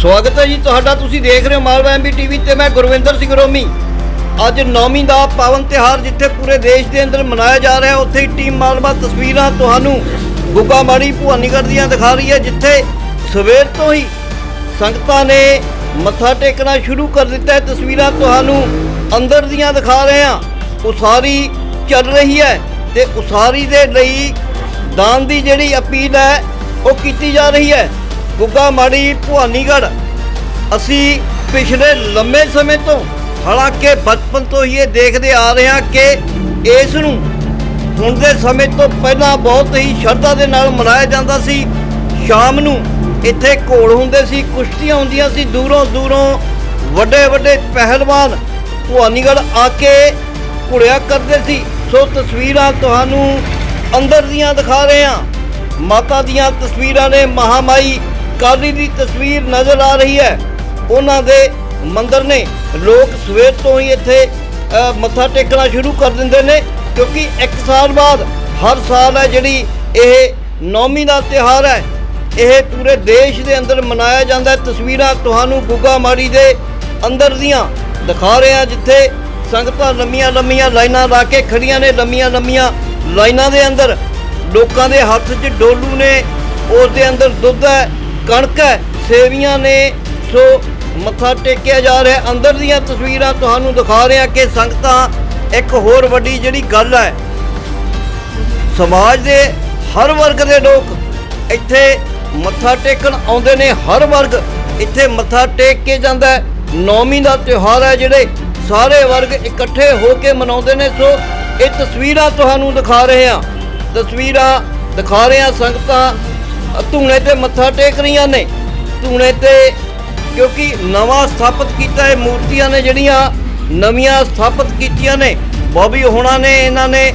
ਸਵਾਗਤ ਹੈ ਜੀ ਤੁਹਾਡਾ, ਤੁਸੀਂ ਦੇਖ ਰਹੇ ਹੋ ਮਾਲਵਾ ਐਮਬੀ ਟੀਵੀ ਤੇ ਮੈਂ ਗੁਰਵਿੰਦਰ ਸਿੰਘ ਰੋਮੀ। ਅੱਜ ਨੌਮੀ ਦਾ ਪਾਵਨ ਤਿਹਾਰ ਜਿੱਥੇ ਪੂਰੇ ਦੇਸ਼ ਦੇ ਅੰਦਰ ਮਨਾਇਆ ਜਾ ਰਿਹਾ ਹੈ ਉੱਥੇ ਹੀ ਟੀਮ ਮਾਲਵਾ ਤਸਵੀਰਾਂ ਤੁਹਾਨੂੰ ਗੁੱਗਾ ਮਾੜੀ ਭਵਾਨੀਗੜ੍ਹ ਦੀਆਂ ਦਿਖਾ ਰਹੀ ਹੈ, ਜਿੱਥੇ ਸਵੇਰ ਤੋਂ ਹੀ ਸੰਗਤਾਂ ਨੇ ਮੱਥਾ ਟੇਕਣਾ ਸ਼ੁਰੂ ਕਰ ਦਿੱਤਾ ਹੈ। ਤਸਵੀਰਾਂ ਤੁਹਾਨੂੰ ਅੰਦਰ ਦੀਆਂ ਦਿਖਾ ਰਹੇ ਹਾਂ। ਉਸਾਰੀ ਚੱਲ ਰਹੀ ਹੈ ਤੇ ਉਸਾਰੀ ਦੇ ਲਈ ਦਾਨ ਦੀ ਜਿਹੜੀ ਅਪੀਲ ਹੈ, ਉਹ ਕੀਤੀ ਜਾ ਰਹੀ ਹੈ। ਗੁੱਗਾ ਮਾੜੀ ਭਵਾਨੀਗੜ੍ਹ। ਅਸੀਂ ਪਿਛਲੇ ਲੰਮੇ ਸਮੇਂ ਤੋਂ ਹਾਲਾਂਕਿ ਬਚਪਨ ਤੋਂ ਹੀ ਇਹ ਦੇਖਦੇ ਆ ਰਹੇ ਹਾਂ ਕਿ ਇਸ ਨੂੰ ਹੁਣ ਦੇ ਸਮੇਂ ਤੋਂ ਪਹਿਲਾਂ ਬਹੁਤ ਹੀ ਸ਼ਰਧਾ ਦੇ ਨਾਲ ਮਨਾਇਆ ਜਾਂਦਾ ਸੀ। ਸ਼ਾਮ ਨੂੰ ਇੱਥੇ ਘੋੜ ਹੁੰਦੇ ਸੀ, ਕੁਸ਼ਤੀਆਂ ਹੁੰਦੀਆਂ ਸੀ, ਦੂਰੋਂ ਦੂਰੋਂ ਵੱਡੇ ਵੱਡੇ ਪਹਿਲਵਾਨ ਭਵਾਨੀਗੜ੍ਹ ਆ ਕੇ ਘੁੜਿਆ ਕਰਦੇ ਸੀ। ਸੋ ਤਸਵੀਰਾਂ ਤੁਹਾਨੂੰ ਅੰਦਰ ਦੀਆਂ ਦਿਖਾ ਰਹੇ ਹਾਂ। ਮਾਤਾ ਦੀਆਂ ਤਸਵੀਰਾਂ ਨੇ ਮਹਾਮਾਈ ਕਾਲੀ ਦੀ ਤਸਵੀਰ ਨਜ਼ਰ ਆ ਰਹੀ ਹੈ। ਉਹਨਾਂ ਦੇ ਮੰਦਰ ਨੇ ਲੋਕ ਸਵੇਰ ਤੋਂ ਹੀ ਇੱਥੇ ਮੱਥਾ ਟੇਕਣਾ ਸ਼ੁਰੂ ਕਰ ਦਿੰਦੇ ਨੇ, ਕਿਉਂਕਿ ਇੱਕ ਸਾਲ ਬਾਅਦ ਹਰ ਸਾਲ ਹੈ ਜਿਹੜੀ ਇਹ ਨੌਮੀ ਦਾ ਤਿਉਹਾਰ ਹੈ। ਇਹ ਪੂਰੇ ਦੇਸ਼ ਦੇ ਅੰਦਰ ਮਨਾਇਆ ਜਾਂਦਾ ਹੈ। ਤਸਵੀਰਾਂ ਤੁਹਾਨੂੰ ਗੁੱਗਾ ਮਾੜੀ ਦੇ ਅੰਦਰ ਦੀਆਂ ਦਿਖਾ ਰਹੇ ਹਾਂ, ਜਿੱਥੇ ਸੰਗਤਾਂ ਲੰਮੀਆਂ ਲੰਮੀਆਂ ਲਾਈਨਾਂ ਲਾ ਕੇ ਖੜੀਆਂ ਨੇ। ਲੰਮੀਆਂ ਲੰਮੀਆਂ ਲਾਈਨਾਂ ਦੇ ਅੰਦਰ ਲੋਕਾਂ ਦੇ ਹੱਥ 'ਚ ਡੋਲੂ ਨੇ। ਉਸ ਦੇ ਅੰਦਰ ਦੁੱਧ ਹੈ। ਕਣਕ ਹੈ, ਸੇਵੀਆਂ ਨੇ ਸੋ ਮੱਥਾ ਟੇਕਿਆ ਜਾ ਰਿਹਾ ਅੰਦਰ ਦੀਆਂ ਤਸਵੀਰਾਂ ਤੁਹਾਨੂੰ ਦਿਖਾ ਰਹੇ ਹਾਂ ਕਿ ਸੰਗਤਾਂ ਇੱਕ ਹੋਰ ਵੱਡੀ ਜਿਹੜੀ ਗੱਲ ਹੈ, ਸਮਾਜ ਦੇ ਹਰ ਵਰਗ ਦੇ ਲੋਕ ਇੱਥੇ ਮੱਥਾ ਟੇਕਣ ਆਉਂਦੇ ਨੇ, ਹਰ ਵਰਗ ਇੱਥੇ ਮੱਥਾ ਟੇਕ ਕੇ ਜਾਂਦਾ ਨੌਮੀ ਦਾ ਤਿਉਹਾਰ ਹੈ ਜਿਹੜੇ ਸਾਰੇ ਵਰਗ ਇਕੱਠੇ ਹੋ ਕੇ ਮਨਾਉਂਦੇ ਨੇ, ਸੋ ਇਹ ਤਸਵੀਰਾਂ ਤੁਹਾਨੂੰ ਦਿਖਾ ਰਹੇ ਹਾਂ। ਤਸਵੀਰਾਂ ਦਿਖਾ ਰਹੇ ਹਾਂ ਸੰਗਤਾਂ ਧੂਣੇ ਤੇ ਮੱਥਾ ਟੇਕ ਰਹੀਆਂ ਨੇ। ਧੂਣੇ ਤੇ ਕਿਉਂਕਿ ਨਵਾਂ ਸਥਾਪਿਤ ਕੀਤਾ ਇਹ ਮੂਰਤੀਆਂ ਨੇ ਜਿਹੜੀਆਂ ਨਵੀਆਂ ਸਥਾਪਿਤ ਕੀਤੀਆਂ ਨੇ। ਬੋਬੀ ਹੋਣਾ ਨੇ ਇਹਨਾਂ ਨੇ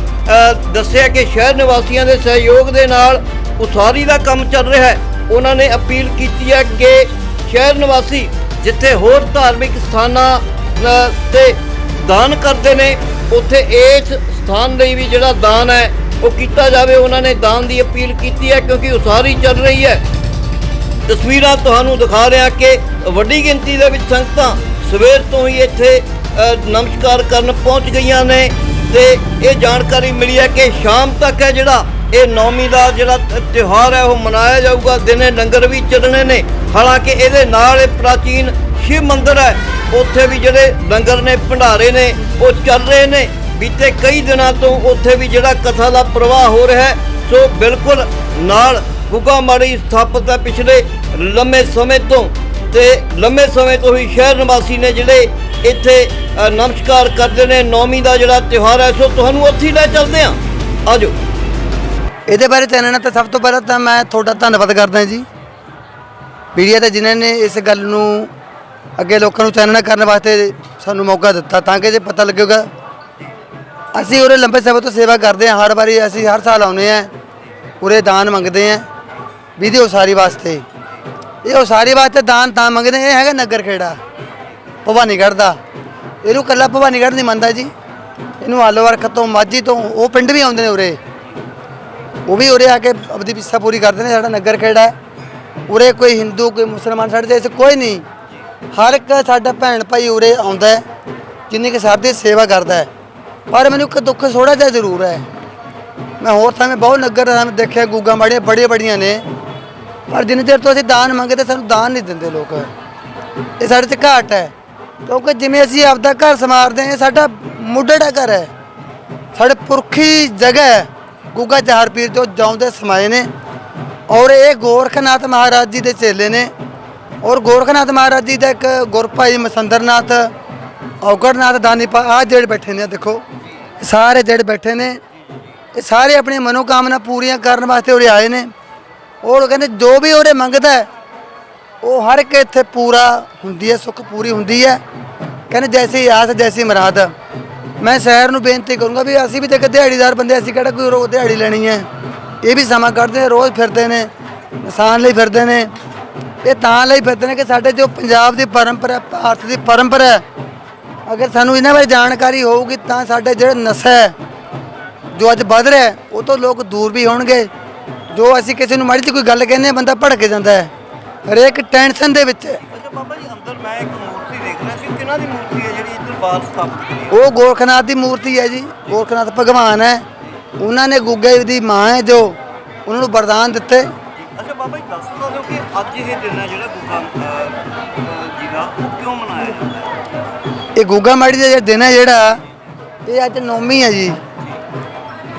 ਦੱਸਿਆ ਕਿ ਸ਼ਹਿਰ ਨਿਵਾਸੀਆਂ ਦੇ ਸਹਿਯੋਗ ਦੇ ਨਾਲ ਉਸਾਰੀ ਦਾ ਕੰਮ ਚੱਲ ਰਿਹਾ ਹੈ। ਉਹਨਾਂ ਨੇ ਅਪੀਲ ਕੀਤੀ ਹੈ ਕਿ ਸ਼ਹਿਰ ਨਿਵਾਸੀ ਜਿੱਥੇ ਹੋਰ ਧਾਰਮਿਕ ਸਥਾਨਾਂ ਤੇ ਦਾਨ ਕਰਦੇ ਨੇ, ਉੱਥੇ ਇਸ ਸਥਾਨ ਲਈ ਵੀ ਜਿਹੜਾ ਦਾਨ ਹੈ ਉਹ ਕੀਤਾ ਜਾਵੇ, ਉਹਨਾਂ ਨੇ ਦਾਨ ਦੀ ਅਪੀਲ ਕੀਤੀ ਹੈ ਕਿਉਂਕਿ ਉਸਾਰੀ ਚੱਲ ਰਹੀ ਹੈ। ਤਸਵੀਰਾਂ ਤੁਹਾਨੂੰ ਦਿਖਾ ਰਿਹਾ ਕਿ ਵੱਡੀ ਗਿਣਤੀ ਦੇ ਵਿੱਚ ਸੰਗਤਾਂ ਸਵੇਰ ਤੋਂ ਹੀ ਇੱਥੇ ਨਮਸਕਾਰ ਕਰਨ ਪਹੁੰਚ ਗਈਆਂ ਨੇ ਤੇ ਇਹ ਜਾਣਕਾਰੀ ਮਿਲੀ ਹੈ ਕਿ ਸ਼ਾਮ ਤੱਕ ਹੈ ਜਿਹੜਾ ਇਹ ਨੌਮੀ ਦਾ ਜਿਹੜਾ ਤਿਉਹਾਰ ਹੈ, ਉਹ ਮਨਾਇਆ ਜਾਊਗਾ। ਦਿਨੇ ਲੰਗਰ ਵੀ ਚੱਲਣੇ ਨੇ। ਹਾਲਾਂਕਿ ਇਹਦੇ ਨਾਲ ਇਹ ਪ੍ਰਾਚੀਨ ਸ਼ਿਵ ਮੰਦਿਰ ਹੈ। ਉੱਥੇ ਵੀ ਜਿਹੜੇ ਲੰਗਰ ਨੇ, ਭੰਡਾਰੇ ਨੇ, ਉਹ ਚੱਲ ਰਹੇ ਨੇ। ਬੀਤੇ ਕਈ ਦਿਨਾਂ ਤੋਂ ਉੱਥੇ ਵੀ ਜਿਹੜਾ ਕਥਾ ਦਾ ਪ੍ਰਵਾਹ ਹੋ ਰਿਹਾ ਹੈ, ਸੋ ਬਿਲਕੁਲ ਨਾਲ ਗੁੱਗਾ ਮਾੜੀ ਸਥਾਪਿਤ ਹੈ ਪਿਛਲੇ ਲੰਮੇ ਸਮੇਂ ਤੋਂ ਤੇ ਲੰਮੇ ਸਮੇਂ ਤੋਂ ਹੀ ਸ਼ਹਿਰ ਨਿਵਾਸੀ ਨੇ ਜਿਹੜੇ ਇੱਥੇ ਨਮਸਕਾਰ ਕਰਦੇ ਨੇ ਨੌਮੀ ਦਾ ਜਿਹੜਾ ਤਿਉਹਾਰ ਹੈ, ਸੋ ਤੁਹਾਨੂੰ ਉੱਥੇ ਹੀ ਲੈ ਚੱਲਦੇ ਹਾਂ। ਆਜੋ। ਇਹਦੇ ਬਾਰੇ ਚਾਨਣਾ ਤਾਂ ਸਭ ਤੋਂ ਪਹਿਲਾਂ ਤਾਂ ਮੈਂ ਤੁਹਾਡਾ ਧੰਨਵਾਦ ਕਰਦਾ ਜੀ। ਮੀਡੀਆ ਤੇ ਜਿਨ੍ਹਾਂ ਨੇ ਇਸ ਗੱਲ ਨੂੰ ਅੱਗੇ ਲੋਕਾਂ ਨੂੰ ਚਾਨਣਾ ਕਰਨ ਵਾਸਤੇ ਸਾਨੂੰ ਮੌਕਾ ਦਿੱਤਾ, ਤਾਂ ਕਿ ਜੇ ਪਤਾ ਲੱਗੇਗਾ ਅਸੀਂ ਉਰੇ ਲੰਬੇ ਸਮੇਂ ਤੋਂ ਸੇਵਾ ਕਰਦੇ ਹਾਂ, ਹਰ ਵਾਰੀ ਅਸੀਂ ਹਰ ਸਾਲ ਆਉਂਦੇ ਹਾਂ, ਉਰੇ ਦਾਨ ਮੰਗਦੇ ਹਾਂ, ਵਿਧੀ ਉਸਾਰੀ ਵਾਸਤੇ। ਇਹ ਉਸਾਰੀ ਵਾਸਤੇ ਦਾਨ ਤਾਂ ਮੰਗਦੇ ਇਹ ਹੈਗਾ ਨਗਰ ਖੇੜਾ ਭਵਾਨੀਗੜ੍ਹ ਦਾ। ਇਹਨੂੰ ਕੱਲਾ ਭਵਾਨੀਗੜ੍ਹ ਨਹੀਂ ਮੰਨਦਾ ਜੀ। ਇਹਨੂੰ ਆਲੋਵਰਖ ਤੋਂ, ਮਾਝੀ ਤੋਂ, ਉਹ ਪਿੰਡ ਵੀ ਆਉਂਦੇ ਨੇ ਉਰੇ। ਉਹ ਵੀ ਉਰੇ ਆ ਕੇ ਆਪਣੀ ਪਿੱਛਾ ਪੂਰੀ ਕਰਦੇ ਨੇ, ਸਾਡਾ ਨਗਰ ਖੇੜਾ ਉਰੇ ਕੋਈ ਹਿੰਦੂ, ਕੋਈ ਮੁਸਲਮਾਨ ਸਾਡੇ ਦੇਸ਼ ਕੋਈ ਨਹੀਂ। ਹਰ ਇੱਕ ਸਾਡਾ ਭੈਣ ਭਾਈ ਉਰੇ ਆਉਂਦਾ ਹੈ, ਜਿੰਨੀ ਕਿ ਸਾਡੀ ਸੇਵਾ ਕਰਦਾ ਹੈ। ਪਰ ਮੈਨੂੰ ਇੱਕ ਦੁੱਖ ਥੋੜਾ ਜਿਹਾ ਜ਼ਰੂਰ ਹੈ। ਮੈਂ ਹੋਰ ਥਾਂ ਬਹੁਤ ਨਗਰ ਥਾਂ ਦੇਖਿਆ, ਗੂਗਾ ਮਾੜੀਆਂ ਬੜੀਆਂ ਬੜੀਆਂ ਨੇ। ਪਰ ਜਿੰਨੇ ਚਿਰ ਤੋਂ ਅਸੀਂ ਦਾਨ ਮੰਗਦੇ, ਸਾਨੂੰ ਦਾਨ ਨਹੀਂ ਦਿੰਦੇ ਲੋਕ। ਇਹ ਸਾਡੇ 'ਚ ਘਾਟ ਹੈ। ਕਿਉਂਕਿ ਜਿਵੇਂ ਅਸੀਂ ਆਪਦਾ ਘਰ ਸਮਾਰਦੇ ਹਾਂ, ਇਹ ਸਾਡਾ ਮੁੱਢੜਾ ਘਰ ਹੈ। ਸਾਡੇ ਪੁਰਖੀ ਜਗ੍ਹਾ ਹੈ। ਗੁੱਗਾ ਜਹਰ ਪੀਰ ਜੋ ਜਾਉਂਦੇ ਸਮਾਏ ਨੇ। ਔਰ ਇਹ ਗੋਰਖਨਾਥ ਮਹਾਰਾਜ ਜੀ ਦੇ ਚੇਲੇ ਨੇ। ਔਰ ਗੋਰਖਨਾਥ ਮਹਾਰਾਜ ਜੀ ਦਾ ਇੱਕ ਗੁਰਭਾਈ ਮਸੰਦਰਨਾਥ ਔਗੜਨਾਥ ਦਾਨੀਪਾ ਆ ਜਿਹੜੇ ਬੈਠੇ ਨੇ ਦੇਖੋ। ਇਹ ਸਾਰੇ ਜਿਹੜੇ ਬੈਠੇ ਨੇ ਇਹ ਸਾਰੇ ਆਪਣੀਆਂ ਮਨੋਕਾਮਨਾ ਪੂਰੀਆਂ ਕਰਨ ਵਾਸਤੇ ਉਰੇ ਆਏ ਨੇ। ਔਰ ਉਹ ਕਹਿੰਦੇ ਜੋ ਵੀ ਉਰੇ ਮੰਗਦਾ ਉਹ ਹਰ ਇੱਕ ਇੱਥੇ ਪੂਰਾ ਹੁੰਦੀ ਹੈ ਸੁੱਖ ਪੂਰੀ ਹੁੰਦੀ ਹੈ। ਕਹਿੰਦੇ ਜੈਸੀ ਆਸ ਜੈਸੀ ਮੁਰਾਦ। ਮੈਂ ਸ਼ਹਿਰ ਨੂੰ ਬੇਨਤੀ ਕਰੂੰਗਾ ਵੀ ਅਸੀਂ ਵੀ ਤੇ ਦਿਹਾੜੀਦਾਰ ਬੰਦੇ ਅਸੀਂ ਕਿਹੜਾ ਕੋਈ ਰੋਜ਼ ਦਿਹਾੜੀ ਲੈਣੀ ਹੈ? ਇਹ ਵੀ ਸਮਾਂ ਕੱਢਦੇ ਨੇ ਰੋਜ਼ ਫਿਰਦੇ ਨੇ ਇਨਸਾਨ ਲਈ ਫਿਰਦੇ ਨੇ। ਇਹ ਤਾਂ ਲਈ ਫਿਰਦੇ ਨੇ ਕਿ ਸਾਡੇ ਜੋ ਪੰਜਾਬ ਦੀ ਪਰੰਪਰਾ ਭਾਰਤ ਦੀ ਪਰੰਪਰਾ ਹੈ, ਅਗਰ ਸਾਨੂੰ ਇਹਨਾਂ ਬਾਰੇ ਜਾਣਕਾਰੀ ਹੋਊਗੀ ਤਾਂ ਸਾਡੇ ਜਿਹੜੇ ਨਸ਼ਾ ਹੈ ਜੋ ਅੱਜ ਵੱਧ ਰਿਹਾ ਹੈ, ਉਹ ਤੋਂ ਲੋਕ ਦੂਰ ਵੀ ਹੋਣਗੇ। ਜੋ ਅਸੀਂ ਕਿਸੇ ਨੂੰ ਮਾੜੀ ਜਿਹੀ ਕੋਈ ਗੱਲ ਕਹਿੰਦੇ ਹਾਂ ਬੰਦਾ ਭੜਕ ਜਾਂਦਾ ਹੈ। ਹਰੇਕ ਟੈਨਸ਼ਨ ਦੇ ਵਿੱਚ ਹੈ। ਬਾਬਾ ਜੀ ਅੰਦਰ ਮੈਂ ਇੱਕ ਮੂਰਤੀ ਦੇਖ ਰਿਹਾ ਸੀ ਕਿਹਨਾਂ ਦੀ ਮੂਰਤੀ ਹੈ ਜਿਹੜੀ ਇੱਧਰ ਬਾਹਰ ਸਥਾਪਿਤ ਕੀਤੀ ਉਹ ਗੋਰਖਨਾਥ ਦੀ ਮੂਰਤੀ ਹੈ ਜੀ। ਗੋਰਖਨਾਥ ਭਗਵਾਨ ਹੈ। ਉਹਨਾਂ ਨੇ ਗੁੱਗੇ ਦੀ ਮਾਂ ਹੈ ਜੋ ਉਹਨਾਂ ਨੂੰ ਵਰਦਾਨ ਦਿੱਤੇ। ਜੀ ਅੱਛਾ ਬਾਬਾ ਜੀ ਦੱਸ ਦਿਓ ਕਿ ਅੱਜ ਇਹ ਦਿਨ ਹੈ ਜਿਹੜਾ ਗੁੱਗਾ ਅਹ, ਅਹ, ਜੀ ਦਾ ਉਹ ਕਿਉਂ ਮਨਾਇਆ ਜਾਂਦਾ ਹੈ? ਇਹ ਗੁੱਗਾ ਮਾੜੀ ਦਾ ਜਿਹੜਾ ਦਿਨ ਹੈ ਜਿਹੜਾ, ਇਹ ਅੱਜ ਨੌਮੀ ਹੈ ਜੀ।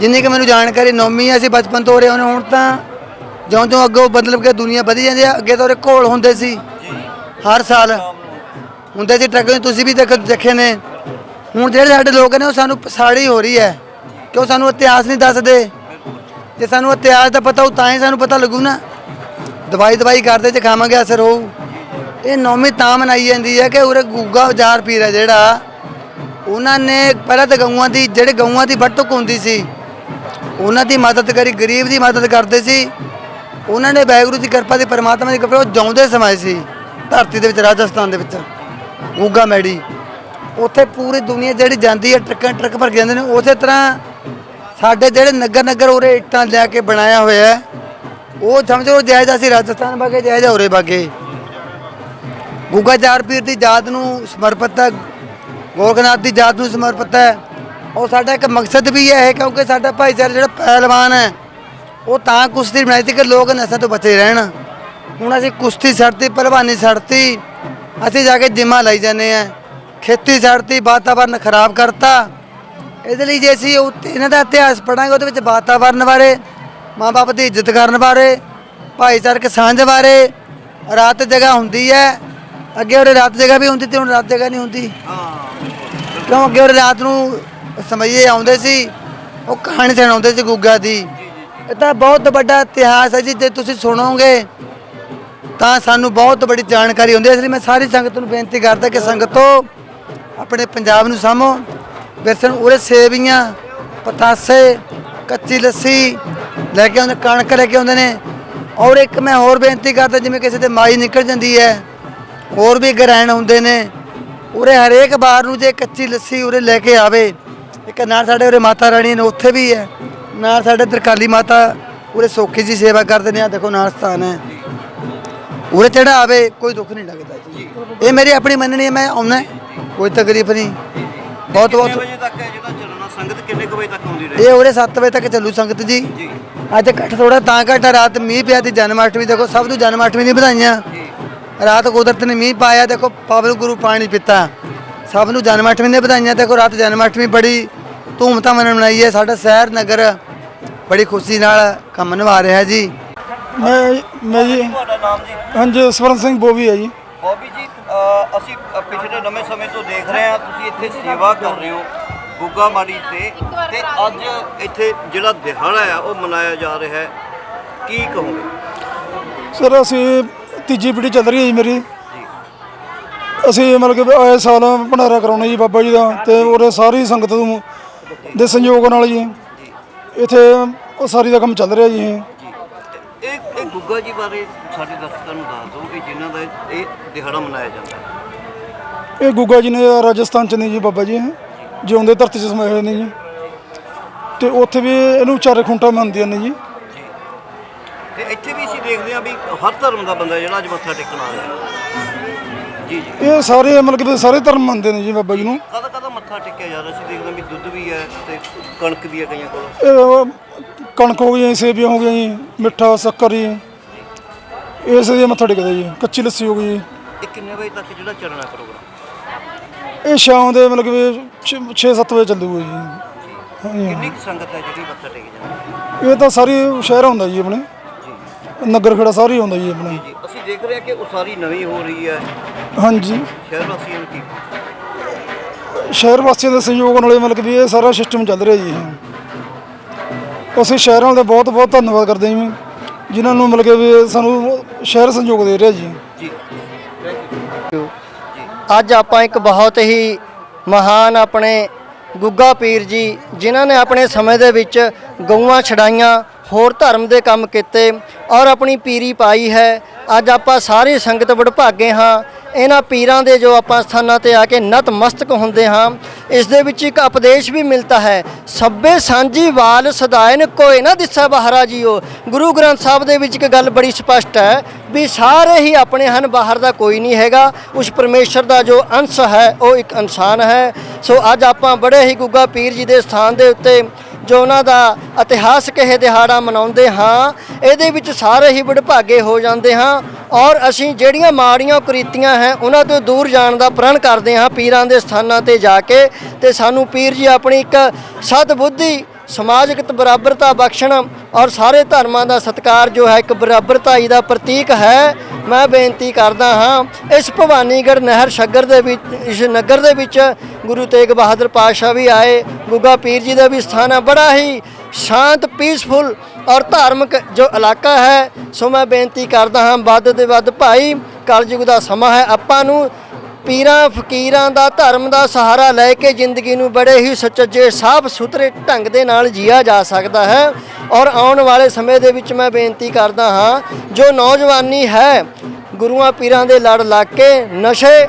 ਜਿੰਨੀ ਕਿ ਮੈਨੂੰ ਜਾਣਕਾਰੀ ਨੌਮੀ ਹੈ, ਅਸੀਂ ਬਚਪਨ ਤੋਂ ਹੋ ਰਹੇ ਹਾਂ, ਹੁਣ ਤਾਂ ਜਿਉਂ ਜਿਉਂ ਅੱਗੋਂ ਮਤਲਬ ਕਿ ਦੁਨੀਆ ਵਧੀ ਜਾਂਦੀ ਹੈ, ਅੱਗੇ ਤਾਂ ਉਹਦੇ ਘੋਲ ਹੁੰਦੇ ਸੀ। ਹਰ ਸਾਲ ਹੁੰਦੇ ਸੀ ਟਰੱਕ, ਤੁਸੀਂ ਵੀ ਦੇਖ, ਦੇਖੇ ਨੇ। ਹੁਣ ਜਿਹੜੇ ਸਾਡੇ ਲੋਕ ਨੇ, ਉਹ ਸਾਨੂੰ ਪਛਾੜੀ ਹੋ ਰਹੀ ਹੈ। ਕਿ ਉਹ ਸਾਨੂੰ ਇਤਿਹਾਸ ਨਹੀਂ ਦੱਸਦੇ? ਜੇ ਸਾਨੂੰ ਇਤਿਹਾਸ ਦਾ ਪਤਾ ਉਹ ਤਾਂ ਹੀ ਸਾਨੂੰ ਪਤਾ ਲੱਗੂ ਨਾ। ਦਵਾਈ ਦਵਾਈ ਕਰਦੇ ਜੇ ਖਾਵਾਂਗੇ, ਅਸਰ ਹੋਊ। ਇਹ ਨੌਮੀ ਤਾਂ ਮਨਾਈ ਜਾਂਦੀ ਹੈ ਕਿ ਉਰੇ ਗੂਗਾ ਹਜ਼ਾਰ ਪੀਰ ਹੈ ਜਿਹੜਾ। ਉਹਨਾਂ ਨੇ ਪਹਿਲਾਂ ਤਾਂ ਗਊਆਂ ਦੀ, ਜਿਹੜੇ ਗਊਆਂ ਦੀ ਵੱਟਕ ਹੁੰਦੀ ਸੀ, ਉਹਨਾਂ ਦੀ ਮਦਦ ਕਰੀ, ਗਰੀਬ ਦੀ ਮਦਦ ਕਰਦੇ ਸੀ। ਉਹਨਾਂ ਨੇ ਵਾਹਿਗੁਰੂ ਦੀ ਕਿਰਪਾ ਦੀ ਪਰਮਾਤਮਾ ਦੀ ਕਿਰਪਾ ਉਹ ਜਿਉਂਦੇ ਸਮਾਏ ਸੀ, ਧਰਤੀ ਦੇ ਵਿੱਚ, ਰਾਜਸਥਾਨ ਦੇ ਵਿੱਚ, ਗੂਗਾ ਮੈੜੀ। ਉੱਥੇ ਪੂਰੀ ਦੁਨੀਆ ਜਿਹੜੀ ਜਾਂਦੀ ਹੈ, ਟਰੱਕਾਂ ਟਰੱਕ ਭਰ ਕੇ ਜਾਂਦੇ ਨੇ, ਉਸੇ ਤਰ੍ਹਾਂ ਸਾਡੇ ਜਿਹੜੇ ਨਗਰ ਨਗਰ ਉਰੇ ਇੱਟਾਂ ਲਿਆ ਕੇ ਬਣਾਇਆ ਹੋਇਆ ਉਹ ਸਮਝੋ, ਜਾਇਜ਼ ਅਸੀਂ ਰਾਜਸਥਾਨ ਬਾਗੇ, ਜਾਇਜ਼ ਉਰੇ ਬਾਗੇ। ਗੁੱਗਾ ਚਾਰ ਪੀਰ ਦੀ ਯਾਦ ਨੂੰ ਸਮਰਪਿਤ ਹੈ ਗੋਰਖਨਾਥ ਦੀ ਯਾਦ ਨੂੰ ਸਮਰਪਿਤ ਹੈ। ਔਰ ਸਾਡਾ ਇੱਕ ਮਕਸਦ ਵੀ ਹੈ ਕਿਉਂਕਿ ਸਾਡਾ ਭਾਈਚਾਰਾ ਜਿਹੜਾ ਪਹਿਲਵਾਨ ਹੈ, ਉਹ ਤਾਂ ਕੁਸ਼ਤੀ ਬਣਾਈ ਸੀ ਕਿ ਲੋਕ ਨਸ਼ਾ ਤੋਂ ਬਚੇ ਰਹਿਣ। ਹੁਣ ਅਸੀਂ ਕੁਸ਼ਤੀ ਛੱਡਤੀ, ਪਹਿਲਵਾਨੀ ਛੱਡਤੀ, ਅਸੀਂ ਜਾ ਕੇ ਜਿੰਮਾਂ ਲਾਈ ਜਾਂਦੇ ਆ ਖੇਤੀ ਛੱਡਤੀ, ਵਾਤਾਵਰਨ ਖਰਾਬ ਕਰਤਾ। ਇਹਦੇ ਲਈ ਜੇ ਅਸੀਂ ਇਹਨਾਂ ਦਾ ਇਤਿਹਾਸ ਪੜਾਂਗੇ ਉਹਦੇ ਵਿੱਚ ਵਾਤਾਵਰਨ ਬਾਰੇ, ਮਾਂ-ਬਾਪ ਦੀ ਇੱਜ਼ਤ ਕਰਨ ਬਾਰੇ, ਭਾਈਚਾਰਕ ਸਾਂਝ ਬਾਰੇ, ਰਾਤ ਜਗ੍ਹਾ ਹੁੰਦੀ ਹੈ। ਅੱਗੇ ਉਹਦੇ ਰਾਤ ਜਗ੍ਹਾ ਵੀ ਹੁੰਦੀ ਤੇ ਹੁਣ ਰਾਤ ਜਗ੍ਹਾ ਨਹੀਂ ਹੁੰਦੀ। ਹਾਂ ਕਿਉਂ ਅੱਗੇ ਉਹਦੇ ਰਾਤ ਨੂੰ ਸਮਈਏ ਆਉਂਦੇ ਸੀ, ਉਹ ਕਹਾਣੀ ਸੁਣਾਉਂਦੇ ਸੀ ਗੁੱਗਾ ਦੀ। ਇਹ ਤਾਂ ਬਹੁਤ ਵੱਡਾ ਇਤਿਹਾਸ ਹੈ ਜੀ, ਜੇ ਤੁਸੀਂ ਸੁਣੋਗੇ ਤਾਂ ਸਾਨੂੰ ਬਹੁਤ ਬੜੀ ਜਾਣਕਾਰੀ ਹੁੰਦੀ ਹੈ। ਇਸ ਲਈ ਮੈਂ ਸਾਰੀ ਸੰਗਤ ਨੂੰ ਬੇਨਤੀ ਕਰਦਾ ਕਿ ਸੰਗਤੋ, ਆਪਣੇ ਪੰਜਾਬ ਨੂੰ ਸਾਂਭੋ। ਵਿਰਸੇ ਨੂੰ ਉਰੇ ਸੇਵੀਆਂ, ਪਤਾਸੇ, ਕੱਚੀ ਲੱਸੀ ਲੈ ਕੇ ਆਉਂਦੇ ਕਣਕ ਲੈ ਕੇ ਆਉਂਦੇ ਨੇ। ਔਰ ਇੱਕ ਮੈਂ ਹੋਰ ਬੇਨਤੀ ਕਰਦਾ, ਜਿਵੇਂ ਕਿਸੇ ਦੇ ਮਾਈ ਨਿਕਲ ਜਾਂਦੀ ਹੈ ਹੋਰ ਵੀ ਗ੍ਰਹਿਣ ਹੁੰਦੇ ਨੇ। ਉਰੇ ਹਰੇਕ ਬਾਰ ਨੂੰ ਜੇ ਕੱਚੀ ਲੱਸੀ ਉਰੇ ਲੈ ਕੇ ਆਵੇ ਇੱਕ ਨਾਲ ਸਾਡੇ ਉਰੇ ਮਾਤਾ ਰਾਣੀ ਨੇ ਉੱਥੇ ਵੀ ਹੈ ਨਾਲ ਸਾਡੇ ਦਰਕਾਲੀ ਮਾਤਾ ਉਰੇ ਸੋਖੀ ਜੀ ਸੇਵਾ ਕਰਦੇ ਨੇ ਆ ਦੇਖੋ ਨਾਲ ਸਥਾਨ ਹੈ। ਉਰੇ ਚੜਾ ਆਵੇ ਕੋਈ ਦੁੱਖ ਨਹੀਂ ਲੱਗਦਾ ਜੀ। ਇਹ ਮੇਰੀ ਆਪਣੀ ਮੰਨਣੀ ਹੈ ਮੈਂ ਆਉਣਾ ਕੋਈ ਤਕਲੀਫ ਨਹੀਂ। ਬਹੁਤ ਕਿੰਨੇ ਬਹੁਤ ਵਜੇ ਤੱਕ ਹੈ ਜਿਹੜਾ ਚੱਲਣਾ ਸੰਗਤ ਕਿੰਨੇ ਕੁ ਵਜੇ ਤੱਕ ਆਉਂਦੀ ਰਹੇ? ਇਹ ਉਰੇ 7 ਵਜੇ ਤੱਕ ਚੱਲੂ ਸੰਗਤ ਜੀ। ਅੱਜ ਇਕੱਠ ਥੋੜਾ ਤਾਂ ਘੱਟ ਰਾਤ ਮੀਂਹ ਪਿਆ ਤੇ ਜਨਮ ਅਸ਼ਟਮੀ ਦੇਖੋ ਸਭ ਨੂੰ ਜਨਮ ਅਸ਼ਟਮੀ ਦੀ ਵਧਾਈਆਂ। ਰਾਤ ਕੁਦਰਤ ਨੇ ਮੀਂਹ ਪਾਇਆ ਦੇਖੋ ਪਵਨ ਗੁਰੂ ਪਾਣੀ ਪੀਤਾ। ਸਭ ਨੂੰ ਜਨਮ ਅਸ਼ਟਮੀ ਦੀਆਂ ਵਧਾਈਆਂ ਦੇਖੋ ਰਾਤ ਜਨਮ ਅਸ਼ਟਮੀ ਬੜੀ ਧੂਮਧਾਮ ਨਾਲ ਮਨਾਈ ਹੈ। ਸਾਡਾ ਸ਼ਹਿਰ ਨਗਰ ਬੜੀ ਖੁਸ਼ੀ ਨਾਲ ਕੰਮ ਨਿਭਾ ਰਿਹਾ ਜੀ। ਮੈਂ ਮੈਂ ਜੀ ਤੁਹਾਡਾ ਨਾਮ ਜੀ? ਹਾਂਜੀ ਸਵਰਨ ਸਿੰਘ ਬੋਵੀ ਹੈ ਜੀ। ਬੋਬੀ ਜੀ ਅਸੀਂ ਅ, ਪਿਛਲੇ ਲੰਮੇ ਸਮੇਂ ਤੋਂ ਦੇਖ ਰਹੇ ਹਾਂ ਤੁਸੀਂ ਇੱਥੇ ਸੇਵਾ ਕਰ ਰਹੇ ਹੋ ਗੁੱਗਾ ਮਾੜੀ ਤੇ। ਤੇ ਅੱਜ ਇੱਥੇ ਜਿਹੜਾ ਦਿਹਾੜਾ ਆ ਉਹ ਮਨਾਇਆ ਜਾ ਰਿਹਾ ਹੈ। ਕੀ ਕਹੋਗੇ? ਸਰ ਅਸੀਂ ਤੀਜੀ ਪੀੜ੍ਹੀ ਚੱਲ ਰਹੀ ਹੈ ਜੀ ਮੇਰੀ। ਅਸੀਂ ਮਤਲਬ ਕਿ ਆਏ ਸਾਲ ਭੰਡਾਰਾ ਕਰਾਉਣਾ ਜੀ ਬਾਬਾ ਜੀ ਦਾ ਤੇ ਉਹਦੇ ਸਾਰੀ ਸੰਗਤ ਨੂੰ ਦੇ ਸੰਯੋਗ ਨਾਲ ਜੀ। ਇੱਥੇ ਉਹ ਸਾਰੀ ਦਾ ਕੰਮ ਚੱਲ ਰਿਹਾ ਜੀ। ਇਹ। ਗੁੱਗਾ ਜੀ ਬਾਰੇ ਸਾਡੇ ਦਰਸ਼ਕਾਂ ਨੂੰ ਦੱਸ ਦਿਓ ਕਿ ਜਿਨ੍ਹਾਂ ਦਾ ਇਹ ਦਿਹਾੜਾ ਮਨਾਇਆ ਜਾਂਦਾ ਹੈ। ਇਹ ਗੁੱਗਾ ਜੀ ਨੇ ਰਾਜਸਥਾਨ ਚ ਨੇ ਜੀ ਬਾਬਾ ਜੀ। ਜਿਉਂਦੇ ਧਰਤੀ 'ਚ ਸਮਾਏ ਹੋਏ ਨੇ ਜੀ। ਤੇ ਉੱਥੇ ਵੀ ਇਹਨੂੰ ਚਾਰੇ ਖੁੰਟਾਂ ਮੰਨਦੀਆਂ ਨੇ ਜੀ। ਤੇ ਇੱਥੇ ਵੀ ਅਸੀਂ ਦੇਖਦੇ ਹਾਂ ਵੀ ਹਰ ਧਰਮ ਦਾ ਬੰਦਾ ਜਿਹੜਾ ਅੱਜ ਮੱਥਾ ਟੇਕਣ ਆ ਰਿਹਾ ਜੀ ਜੀ। ਇਹ ਸਾਰੇ ਮਤਲਬ ਕਿ ਸਾਰੇ ਧਰਮ ਮੰਨਦੇ ਨੇ ਜੀ ਬਾਬਾ ਜੀ ਨੂੰ। ਕਦਾ ਕਦਾ ਮੱਥਾ ਟੇਕਿਆ ਜਾ ਰਿਹਾ? ਅਸੀਂ ਦੇਖਦੇ ਹਾਂ ਵੀ ਦੁੱਧ ਵੀ ਹੈ ਤੇ ਕਣਕ ਵੀ ਹੈ ਕਈਆਂ ਕੋਲ। ਇਹ ਕਣਕ ਹੋ ਗਈ ਸੇਬੀਆਂ ਹੋ ਗਈਆਂ ਜੀ ਮਿੱਠਾ ਸ਼ੱਕਰ ਜੀ। ਇਸ ਦੇ ਮੱਥਾ ਟੇਕਦਾ ਜੀ ਕੱਚੀ ਲੱਸੀ ਹੋ ਗਈ ਜੀ। ਇਹ ਕਿੰਨੇ ਵਜੇ ਤੱਕ ਜਿਹੜਾ ਚੱਲਣਾ ਪ੍ਰੋਗਰਾਮ? ਇਹ ਸ਼ਾਮ ਦੇ ਮਤਲਬ ਕਿ 6-7 ਵਜੇ ਚੱਲੂਗਾ ਜੀ। ਕਿੰਨੀ ਕੁ ਸੰਗਤ ਹੈ ਜਿਹੜੀ ਮੱਥਾ ਟੇਕ ਜਾਂਦੀ ਇਹ ਤਾਂ ਸਾਰੀ ਸ਼ਹਿਰ ਹੁੰਦਾ ਜੀ ਆਪਣੇ। ਨਗਰ ਖੇੜਾ ਸਾਰੀ ਹੁੰਦਾ ਜੀ ਆਪਣੇ। ਜੀ ਅਸੀਂ ਦੇਖ ਰਹੇ ਹਾਂ ਕਿ ਉਸਾਰੀ ਨਵੀਂ ਹੋ ਰਹੀ ਹੈ। ਹਾਂਜੀ। ਸ਼ਹਿਰ ਵਾਸੀਆਂ ਨੂੰ ਕੀ ਸ਼ਹਿਰ ਵਾਸੀਆਂ ਦੇ ਸਹਿਯੋਗ ਨਾਲ ਮਤਲਬ ਕਿ ਇਹ ਸਾਰਾ ਸਿਸਟਮ ਚੱਲ ਰਿਹਾ ਜੀ। ਅਸੀਂ ਸ਼ਹਿਰਾਂ ਦਾ ਬਹੁਤ ਬਹੁਤ ਧੰਨਵਾਦ ਕਰਦੇ ਹਾਂ ਜੀ ਜਿਨ੍ਹਾਂ ਨੂੰ ਮਤਲਬ ਕਿ ਵੀ ਸਾਨੂੰ ਸ਼ਹਿਰ ਸਹਿਯੋਗ ਦੇ ਰਿਹਾ ਜੀ। ਜੀ। ਅੱਜ ਆਪਾਂ ਇੱਕ ਬਹੁਤ ਹੀ ਮਹਾਨ ਆਪਣੇ ਗੁੱਗਾ ਪੀਰ ਜੀ ਜਿਨ੍ਹਾਂ ਨੇ ਆਪਣੇ ਸਮੇਂ ਦੇ ਵਿੱਚ ਗਊਆਂ ਛਡਾਈਆਂ ਹੋਰ ਧਰਮ ਦੇ ਕੰਮ ਕੀਤੇ ਔਰ ਆਪਣੀ ਪੀਰੀ ਪਾਈ ਹੈ। ਅੱਜ ਆਪਾਂ ਸਾਰੀ ਸੰਗਤ ਵਡਭਾਗੇ ਹਾਂ। ਇਹਨਾਂ ਪੀਰਾਂ ਦੇ ਜੋ ਆਪਾਂ ਸਥਾਨਾਂ ਤੇ ਆ ਕੇ ਨਤਮਸਤਕ ਹੁੰਦੇ ਹਾਂ, ਇਸ ਦੇ ਵਿੱਚ ਇੱਕ ਉਪਦੇਸ਼ ਵੀ ਮਿਲਦਾ ਹੈ। ਸੱਬੇ ਸਾਂਝੀ ਵਾਲ ਸਦਾਇਨ ਕੋਏ ਨਾ ਦਿਸਾ ਬਹਾਰਾ ਜੀਓ ਗੁਰੂ ਗ੍ਰੰਥ ਸਾਹਿਬ ਦੇ ਵਿੱਚ ਇੱਕ ਗੱਲ ਬੜੀ ਸਪਸ਼ਟ ਹੈ ਵੀ ਸਾਰੇ ਹੀ ਆਪਣੇ ਹਨ, ਬਾਹਰ ਦਾ ਕੋਈ ਨਹੀਂ ਹੈਗਾ। ਉਸ ਪਰਮੇਸ਼ਰ ਦਾ ਜੋ ਅੰਸ਼ ਹੈ, ਉਹ ਇੱਕ ਇਨਸਾਨ ਹੈ। ਸੋ ਅੱਜ ਆਪਾਂ ਬੜੇ ਹੀ ਗੁੱਗਾ ਪੀਰ ਜੀ ਦੇ ਸਥਾਨ ਦੇ ਉੱਤੇ ਜੋ ਉਹਨਾਂ ਦਾ ਇਤਿਹਾਸਕ ਇਹ ਦਿਹਾੜਾ ਮਨਾਉਂਦੇ ਹਾਂ, ਇਹਦੇ ਵਿੱਚ ਸਾਰੇ ਹੀ ਵਡਭਾਗੇ ਹੋ ਜਾਂਦੇ ਹਾਂ ਔਰ ਅਸੀਂ ਜਿਹੜੀਆਂ ਮਾੜੀਆਂ ਕੁਰੀਤੀਆਂ ਹੈ, ਉਹਨਾਂ ਤੋਂ ਦੂਰ ਜਾਣ ਦਾ ਪ੍ਰਣ ਕਰਦੇ ਹਾਂ ਪੀਰਾਂ ਦੇ ਸਥਾਨਾਂ ਤੇ ਜਾ ਕੇ ਤੇ ਸਾਨੂੰ ਪੀਰ ਜੀ ਆਪਣੀ ਇੱਕ ਸਦਬੁੱਧੀ ਸਮਾਜਿਕ ਬਰਾਬਰਤਾ ਬਖਸ਼ਣ ਔਰ ਸਾਰੇ ਧਰਮਾਂ ਦਾ ਸਤਿਕਾਰ ਜੋ ਹੈ ਇੱਕ ਬਰਾਬਰਤਾਈ ਦਾ ਪ੍ਰਤੀਕ ਹੈ। ਮੈਂ ਬੇਨਤੀ ਕਰਦਾ ਹਾਂ, ਇਸ ਭਵਾਨੀਗੜ੍ਹ ਨਹਿਰ ਸ਼ੱਗਰ ਦੇ ਵਿੱਚ, ਇਸ ਨਗਰ ਦੇ ਵਿੱਚ ਗੁਰੂ ਤੇਗ ਬਹਾਦਰ ਪਾਤਸ਼ਾਹ ਵੀ ਆਏ, ਗੁੱਗਾ ਪੀਰ ਜੀ ਦਾ ਵੀ ਸਥਾਨ ਹੈ ਬੜਾ ਹੀ ਸ਼ਾਂਤ ਪੀਸਫੁਲ ਔਰ ਧਾਰਮਿਕ ਜੋ ਇਲਾਕਾ ਹੈ। ਸੋ ਮੈਂ ਬੇਨਤੀ ਕਰਦਾ ਹਾਂ, ਵੱਧ ਦੇ ਵੱਧ ਭਾਈ, ਕਲਯੁਗ ਦਾ ਸਮਾਂ ਹੈ, ਆਪਾਂ ਨੂੰ ਪੀਰਾਂ, ਫਕੀਰਾਂ ਦਾ ਧਰਮ ਦਾ ਸਹਾਰਾ ਲੈ ਕੇ ਜ਼ਿੰਦਗੀ ਨੂੰ ਬੜੇ ਹੀ ਸੁਚੱਜੇ ਸਾਫ਼ ਸੁਥਰੇ ਢੰਗ ਦੇ ਨਾਲ ਜੀਆ ਜਾ ਸਕਦਾ ਹੈ। ਔਰ ਆਉਣ ਵਾਲੇ ਸਮੇਂ ਦੇ ਵਿੱਚ ਮੈਂ ਬੇਨਤੀ ਕਰਦਾ ਹਾਂ, ਜੋ ਨੌਜਵਾਨੀ ਹੈ, ਗੁਰੂਆਂ ਪੀਰਾਂ ਦੇ ਲੜ ਲੱਗ ਕੇ ਨਸ਼ੇ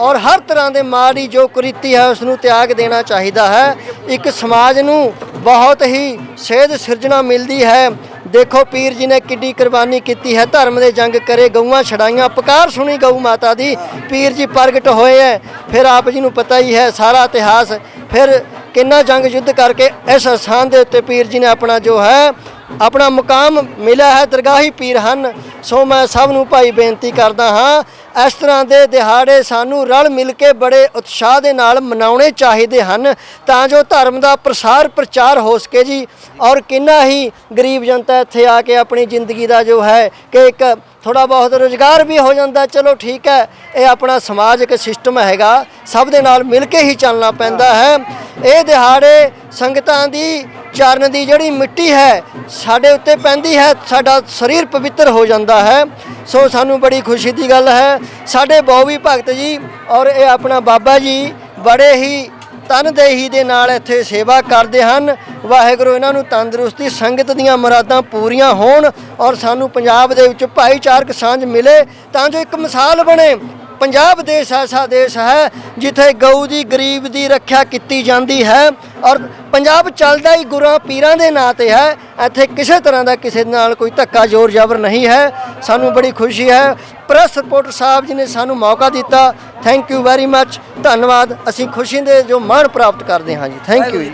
ਔਰ ਹਰ ਤਰ੍ਹਾਂ ਦੇ ਮਾੜੀ ਜੋ ਕੁਰੀਤੀ ਹੈ ਉਸ ਨੂੰ ਤਿਆਗ ਦੇਣਾ ਚਾਹੀਦਾ ਹੈ। ਇੱਕ ਸਮਾਜ ਨੂੰ ਬਹੁਤ ਹੀ ਸੇਧ ਸਿਰਜਣਾ ਮਿਲਦੀ ਹੈ। ਦੇਖੋ ਪੀਰ ਜੀ ਨੇ ਕਿੱਡੀ ਕੁਰਬਾਨੀ ਕੀਤੀ ਹੈ, ਧਰਮ ਦੇ ਜੰਗ ਕਰੇ, ਗਊਆਂ ਛਡਾਈਆਂ, ਪੁਕਾਰ ਸੁਣੀ ਗਊ ਮਾਤਾ ਦੀ। ਪੀਰ ਜੀ ਪ੍ਰਗਟ ਹੋਏ ਹੈ, ਫਿਰ ਆਪ ਜੀ ਨੂੰ ਪਤਾ ਹੀ ਹੈ ਸਾਰਾ ਇਤਿਹਾਸ। ਫਿਰ ਕਿੰਨਾ ਜੰਗ ਯੁੱਧ ਕਰਕੇ ਇਸ ਸਥਾਨ ਦੇ ਉੱਤੇ ਪੀਰ ਜੀ ਨੇ ਆਪਣਾ ਜੋ ਹੈ ਆਪਣਾ ਮੁਕਾਮ ਮਿਲਿਆ ਹੈ, ਦਰਗਾਹੀ ਪੀਰ ਹਨ। ਸੋ ਮੈਂ ਸਭ ਨੂੰ ਭਾਈ ਬੇਨਤੀ ਕਰਦਾ ਹਾਂ, ਇਸ ਤਰ੍ਹਾਂ ਦੇ ਦਿਹਾੜੇ ਸਾਨੂੰ ਰਲ ਮਿਲ ਕੇ ਬੜੇ ਉਤਸ਼ਾਹ ਦੇ ਨਾਲ ਮਨਾਉਣੇ ਚਾਹੀਦੇ ਹਨ, ਤਾਂ ਜੋ ਧਰਮ ਦਾ ਪ੍ਰਸਾਰ ਪ੍ਰਚਾਰ ਹੋ ਸਕੇ ਜੀ। ਔਰ ਕਿੰਨਾ ਹੀ ਗਰੀਬ ਜਨਤਾ ਇੱਥੇ ਆ ਕੇ ਆਪਣੀ ਜ਼ਿੰਦਗੀ ਦਾ ਜੋ ਹੈ ਕਿ ਇੱਕ ਥੋੜਾ ਬਹੁਤ ਰੋਜ਼ਗਾਰ ਵੀ ਹੋ ਜਾਂਦਾ, ਚਲੋ ਠੀਕ ਹੈ, ਇਹ ਆਪਣਾ ਸਮਾਜ ਇੱਕ ਸਿਸਟਮ ਹੈਗਾ, ਸਭ ਦੇ ਨਾਲ ਮਿਲ ਕੇ ਹੀ ਚੱਲਣਾ ਪੈਂਦਾ ਹੈ। ਇਹ ਦਿਹਾੜੇ ਸੰਗਤਾਂ ਦੀ ਚਰਨ ਦੀ ਜਿਹੜੀ ਮਿੱਟੀ ਹੈ, ਸਾਡੇ ਉੱਤੇ ਪੈਂਦੀ ਹੈ, ਸਾਡਾ ਸਰੀਰ ਪਵਿੱਤਰ ਹੋ ਜਾਂਦਾ ਹੈ। ਸੋ ਸਾਨੂੰ ਬੜੀ ਖੁਸ਼ੀ ਦੀ ਗੱਲ ਹੈ। ਸਾਡੇ ਬੌਵੀ ਭਗਤ ਜੀ ਔਰ ਇਹ ਆਪਣਾ ਬਾਬਾ ਜੀ ਬੜੇ ਹੀ ਤਨਦੇਹੀ ਦੇ ਨਾਲ ਇੱਥੇ ਸੇਵਾ ਕਰਦੇ ਹਨ। ਵਾਹਿਗੁਰੂ ਇਹਨਾਂ ਨੂੰ ਤੰਦਰੁਸਤੀ, ਸੰਗਤ ਦੀਆਂ ਮੁਰਾਦਾਂ ਪੂਰੀਆਂ ਹੋਣ ਔਰ ਸਾਨੂੰ ਪੰਜਾਬ ਦੇ ਵਿੱਚ ਭਾਈਚਾਰਕ ਸਾਂਝ ਮਿਲੇ ਤਾਂ ਜੋ ਇੱਕ ਮਿਸਾਲ ਬਣੇ। ਪੰਜਾਬ ਦੇਸ਼ ਐਸਾ ਦੇਸ਼ ਹੈ ਜਿੱਥੇ ਗਊ ਦੀ ਗਰੀਬ ਦੀ ਰੱਖਿਆ ਕੀਤੀ ਜਾਂਦੀ ਹੈ ਔਰ ਪੰਜਾਬ ਚੱਲਦਾ ਹੀ ਗੁਰਾਂ ਪੀਰਾਂ ਦੇ ਨਾਂ ਤੇ ਹੈ। ਇੱਥੇ ਕਿਸੇ ਤਰ੍ਹਾਂ ਦਾ ਕਿਸੇ ਨਾਲ ਕੋਈ ਧੱਕਾ ਜ਼ੋਰ ਜ਼ਬਰ ਨਹੀਂ ਹੈ। ਸਾਨੂੰ ਬੜੀ ਖੁਸ਼ੀ ਹੈ। ਪ੍ਰੈਸ ਰਿਪੋਰਟਰ ਸਾਹਿਬ ਜੀ ਨੇ ਸਾਨੂੰ ਮੌਕਾ ਦਿੱਤਾ। ਥੈਂਕ ਯੂ ਵੈਰੀ ਮੱਚ ਧੰਨਵਾਦ। ਅਸੀਂ ਖੁਸ਼ੀ ਦੇ ਜੋ ਮਾਣ ਪ੍ਰਾਪਤ ਕਰਦੇ ਹਾਂ ਜੀ। ਥੈਂਕ ਯੂ ਜੀ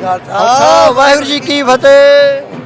ਵਾਹਿਗੁਰੂ ਜੀ ਕੀ ਫਤਿਹ।